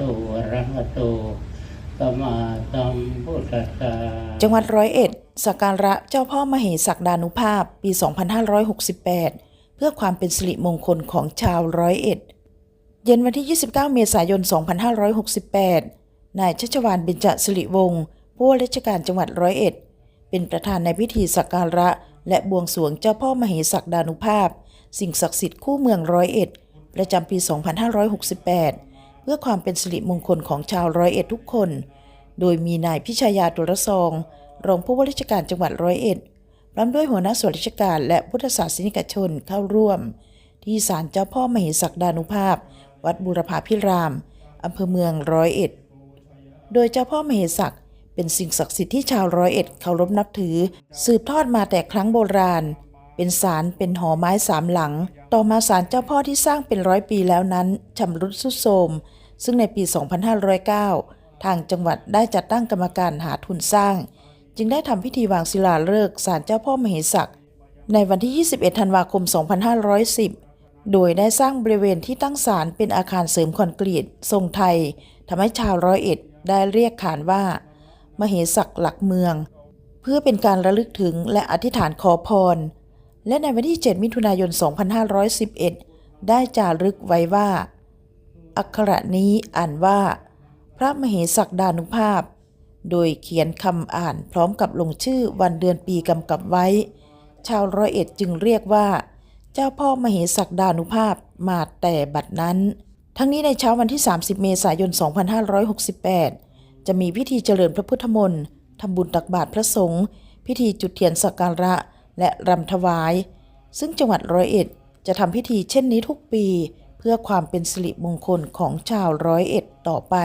ตอะระหะโตสัมาสัมพุทธัสสะจังหวัดร้อยเอ็ดสักการะเจ้าพ่อมเหศักดานุภาพปี 2568 เพื่อความเป็นสิริมงคลของชาวร้อยเอ็ด เย็นวันที่ 29 เมษายน 2568 นายชัชวานเบญจสิริวงศ์ผู้ว่าราชการจังหวัดร้อยเอ็ด เป็นประธานในพิธีสักการะ และบวงสรวงเจ้าพ่อมเหศักดานุภาพ สิ่งศักดิ์สิทธิ์คู่เมืองร้อยเอ็ด ประจำปี 2568 พื่อความเป็นสิริมงคลของชาวร้อยเอ็ดทุกคน โดยมีนายพิชายาตุลซอง รองผู้ว่าราชการจังหวัดร้อยเอ็ดพร้อมด้วยหัวหน้าส่วนราชการและพุทธศาสนิกชนเข้าร่วม ที่ศาลเจ้าพ่อมเหศักดานุภาพ วัดบูรพาพิรามอำเภอเมืองร้อยเอ็ด โดยเจ้าพ่อมเหศักเป็นสิ่งศักดิ์สิทธิ์ที่ชาวร้อยเอ็ดเคารพนับถือ สืบทอดมาแต่ครั้งโบราณ เป็นศาลเป็นหอไม้สามหลัง ต่อมาศาลเจ้าพ่อที่สร้างเป็นร้อยปีแล้วนั้นชำรุดทรุดโทรม ซึ่งในปี 2509 ทางจังหวัดได้จัดตั้งกรรมการหาทุนสร้าง จึงได้ทำพิธีวางศิลาฤกษ์ศาลเจ้าพ่อมเหศักในวันที่ 21 ธันวาคม 2510 โดยได้สร้างบริเวณที่ตั้งศาลเป็นอาคารเสริมคอนกรีตทรงไทยทำให้ชาวร้อยเอ็ดได้เรียกขานว่า มเหศักหลักเมือง เพื่อเป็นการระลึกถึงและอธิษฐานขอพร และในวันที่ 7 มิถุนายน 2511 ได้จารึกไว้ว่า อักขระนี้อ่านว่า พระมเหศักดานุภาพ โดยเขียนคำอ่านพร้อมกับลงชื่อวันเดือนปีกำกับไว้ ชาวร้อยเอ็ดจึงเรียกว่า เจ้าพ่อมเหศักดานุภาพมาแต่บัดนั้น ทั้งนี้ในเช้าวันที่ 30 เมษายน 2568 จะมีพิธีเจริญพระพุทธมนต์ทำบุญตักบาตรพระสงฆ์พิธีจุดเทียนสักการะและรำถวาย ซึ่งจังหวัดร้อยเอ็ดจะทำพิธีเช่นนี้ทุกปี เพื่อความเป็นสิริมงคลของชาวร้อยเอ็ดต่อไป